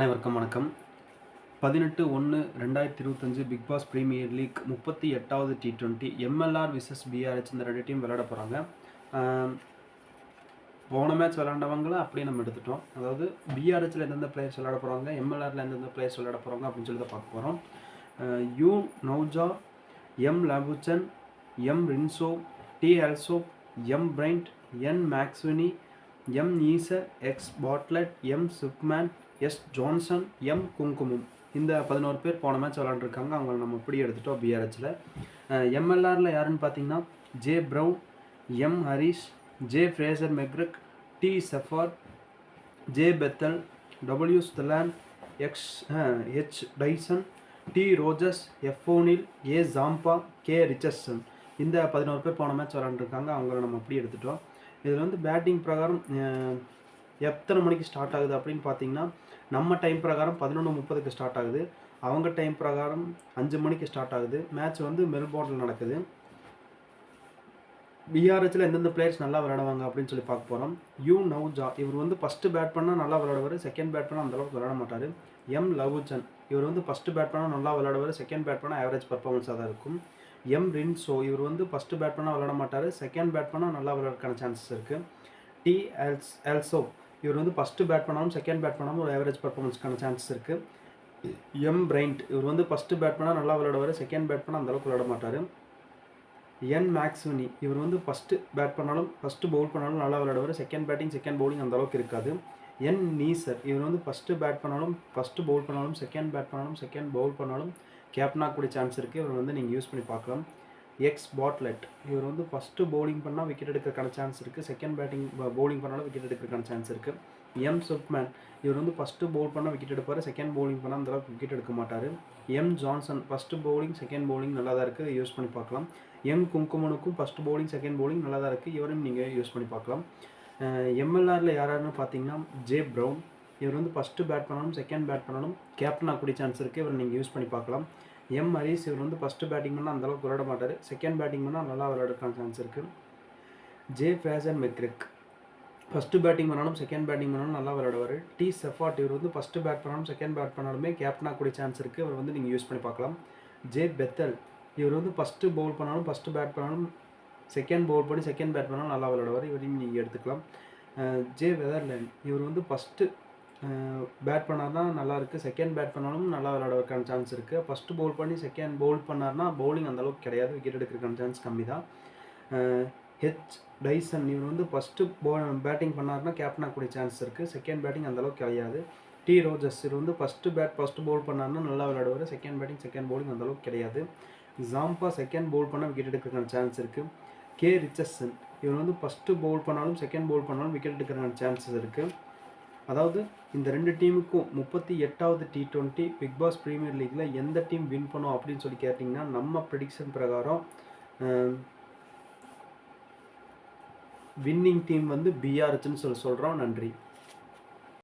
அனைவருக்கும் வணக்கம். பதினெட்டு ஒன்று ரெண்டாயிரத்தி இருபத்தஞ்சு பிக் பாஸ் ப்ரீமியர் லீக் முப்பத்தி எட்டாவது T twenty MLR versus BRH இந்த ரெண்டு டீம் விளையாட போகிறாங்க போன மேட்ச் விளாண்டவங்கள அப்படியே நம்ம எடுத்துட்டோம். அதாவது பிஆர்ஹெச்சில் எந்தெந்த பிளேயர்ஸ் விளையாட போகிறாங்க எம்எல்ஆரில் எந்தெந்த பிளேயர்ஸ் விளையாட போகிறாங்க அப்படின்னு சொல்லி தான் பார்க்க போகிறோம் U Khawaja M Labuschagne M Renshaw T Alsop M Bryant N McSweeney M ஈச X Bartlett M Swepson S Johnson M Kuhnemann. இந்த பதினோரு பேர் போன மேட்ச் விளாண்டுருக்காங்க அவங்கள நம்ம இப்படி எடுத்துட்டோம் பிஆர்ஹெச்சில் எம்எல்ஆரில் யாருன்னு பார்த்தீங்கன்னா J Brown M Harris J Fraser McGurk T Seifert J Bethell W Sutherland X H Dixon T Rogers F O'Neill A Zampa K Richardson இந்த பதினோரு பேர் போன மேட்ச் விளாண்டுருக்காங்க அவங்கள நம்ம அப்படி எடுத்துட்டோம். இதில் வந்து பேட்டிங் பிரகாரம் எத்தனை மணிக்கு ஸ்டார்ட் ஆகுது அப்படின்னு பார்த்தீங்கன்னா நம்ம டைம் பிரகாரம் பதினொன்று முப்பதுக்கு ஸ்டார்ட் ஆகுது. அவங்க டைம் பிரகாரம் அஞ்சு மணிக்கு ஸ்டார்ட் ஆகுது. மேட்ச் வந்து மெல்போர்னில் நடக்குது. பிஆர்ஹெச்சில் எந்தெந்த பிளேயர்ஸ் நல்லா விளையாடுவாங்க அப்படின்னு சொல்லி பார்க்க போகிறோம் யூ நவ்ஜா இவர் வந்து ஃபஸ்ட்டு பேட் பண்ணால் நல்லா விளையாடுவார். செகண்ட் பேட் பண்ணால் அந்தளவுக்கு விளையாட மாட்டார். எம் லவுச்சன் இவர் வந்து ஃபஸ்ட்டு பேட் பண்ணால் நல்லா விளையாடுவார். செகண்ட் பேட் பண்ணால் ஆவரேஜ் பர்ஃபார்மன்ஸாக தான் இருக்கும். எம் ரின்சோ இவர் வந்து ஃபஸ்ட்டு பேட் பண்ணால் விளையாட மாட்டார். செகண்ட் பேட் பண்ணால் நல்லா விளையாடுறதுக்கான சான்சஸ் இருக்குது டி எல்ஸ் எல்சோ இவர் வந்து ஃபஸ்ட்டு பேட் பண்ணாலும் செகண்ட் பேட் பண்ணாலும் ஒரு ஆவரேஜ் பர்ஃபார்மன்ஸ்க்கான சான்சஸ் இருக்குது எம் பிரைண்ட் இவர் வந்து ஃபஸ்ட்டு பேட் பண்ணால் நல்லா விளையாடுவார் செகண்ட் பேட் பண்ணால் அந்தளவுக்கு விளையாட மாட்டார். என் மேக்ஸ்வினி இவர் வந்து ஃபஸ்ட்டு பேட் பண்ணாலும் ஃபஸ்ட்டு பவுல் பண்ணாலும் நல்லா விளையாடுவார் செகண்ட் பேட்டிங் செகண்ட் பவுலிங் அந்தளவுக்கு இருக்காது. என் நீசர் இவர் வந்து ஃபஸ்ட்டு பேட் பண்ணாலும் ஃபஸ்ட்டு பவுல் பண்ணாலும் செகண்ட் பேட் பண்ணாலும் செகண்ட் பவுல் பண்ணாலும் கேப்டனாக கூடிய சான்ஸ் இருக்குது இவர் வந்து நீங்கள் யூஸ் பண்ணி பார்க்கலாம். எக்ஸ் பாட்லெட் இவர் வந்து ஃபஸ்ட்டு பவுலிங் பண்ணால் விக்கெட் எடுக்கிறக்கான சான்ஸ் இருக்குது செகண்ட் பேட்டிங் பவுலிங் பண்ணாலும் விக்கெட் எடுக்கிறக்கான சான்ஸ் இருக்குது எம் சுப்மேன் இவர் வந்து ஃபஸ்ட்டு பவுல் பண்ணால் விக்கெட் எடுப்பார். செகண்ட் பவுலிங் பண்ணால் அந்தளவுக்கு விக்கெட் எடுக்க மாட்டார். M Johnson first bowling second bowling நல்லா தான் இருக்குது யூஸ் பண்ணி பார்க்கலாம். எம் குங்குமனுக்கும் ஃபஸ்ட்டு பவுலிங் செகண்ட் பவுலிங் நல்லா தான் இருக்குது இவரையும் நீங்கள் யூஸ் பண்ணி பார்க்கலாம். எம்எல்ஆரில் யாராருன்னு பார்த்தீங்கன்னா ஜே ப்ரவுன் இவர் வந்து ஃபஸ்ட்டு பேட் பண்ணாலும் செகண்ட் பேட் பண்ணாலும் கேப்டன் ஆகக்கூடிய சான்ஸ் இருக்குது இவர் நீங்கள் யூஸ் பண்ணி பார்க்கலாம். எம் ஹரிஸ் இவர் வந்து ஃபஸ்ட்டு பேட்டிங் பண்ணால் அந்தளவுக்கு விளாட மாட்டார். செகண்ட் பேட்டிங் பண்ணால் நல்லா விளையாடுறதுக்கான சான்ஸ் இருக்குது J Fraser McGurk first batting பண்ணாலும் செகண்ட் பேட்டிங் பண்ணாலும் நல்லா விளாடுவார் டி செஃபாட் இவர் வந்து ஃபஸ்ட்டு பேட் பண்ணாலும் செகண்ட் பேட் பண்ணாலுமே கேப்டனாக கூடிய சான்ஸ் இருக்குது இவர் வந்து நீங்கள் யூஸ் பண்ணி பார்க்கலாம். ஜே பெத்தல் இவர் வந்து ஃபஸ்ட்டு பவுல் பண்ணாலும் ஃபஸ்ட்டு பேட் பண்ணாலும் செகண்ட் பவுல் பண்ணி செகண்ட் பேட் பண்ணாலும் நல்லா விளாடுவார் இவரையும் நீங்கள் எடுத்துக்கலாம். ஜே வெதர்லேண்ட் இவர் வந்து ஃபஸ்ட்டு பேட் பண்ணார்னா தான் நல்லாயிருக்கு. செகண்ட் பேட் பண்ணாலும் நல்லா விளையாடுறதுக்கான சான்ஸ் இருக்குது ஃபஸ்ட்டு பவுல் பண்ணி செகண்ட் பவுல் பண்ணார்னா பவுலிங் அந்தளவுக்கு கிடையாது. விக்கெட் எடுக்கிறதுக்கான சான்ஸ் கம்மி தான். ஹெச் டைசன் இவர் வந்து ஃபஸ்ட்டு போ பேட்டிங் பண்ணார்னா கேப்டன் ஆகக்கூடிய சான்ஸ் இருக்குது செகண்ட் பேட்டிங் அந்தளவுக்கு கிடையாது. டி ரோஜஸ் இவர் வந்து ஃபஸ்ட்டு பேட் ஃபஸ்ட்டு பவுல் பண்ணார்னா நல்லா விளாடுவார் செகண்ட் பேட்டிங் செகண்ட் பவுலிங் அந்தளவுக்கு கிடையாது. ஜாம்பா செகண்ட் பவுல் பண்ணால் விக்கெட் எடுக்கிறதுக்கான சான்ஸ் இருக்குது கே ரிச்சர்சன் இவர் வந்து ஃபஸ்ட்டு பவுல் பண்ணாலும் செகண்ட் பவுல் பண்ணாலும் விக்கெட் எடுக்கிறதுக்கான சான்சஸ் இருக்குது அதாவது இந்த ரெண்டு டீமுக்கும் முப்பத்தி எட்டாவது T twenty Big Bash premier லீக்கில் எந்த டீம் வின் பண்ணும் அப்படின்னு சொல்லி கேட்டிங்கன்னா நம்ம ப்ரிடிக்ஷன் பிரகாரம் வின்னிங் டீம் வந்து பிஆர்ஹெச்னு சொல்லி சொல்கிறோம் நன்றி.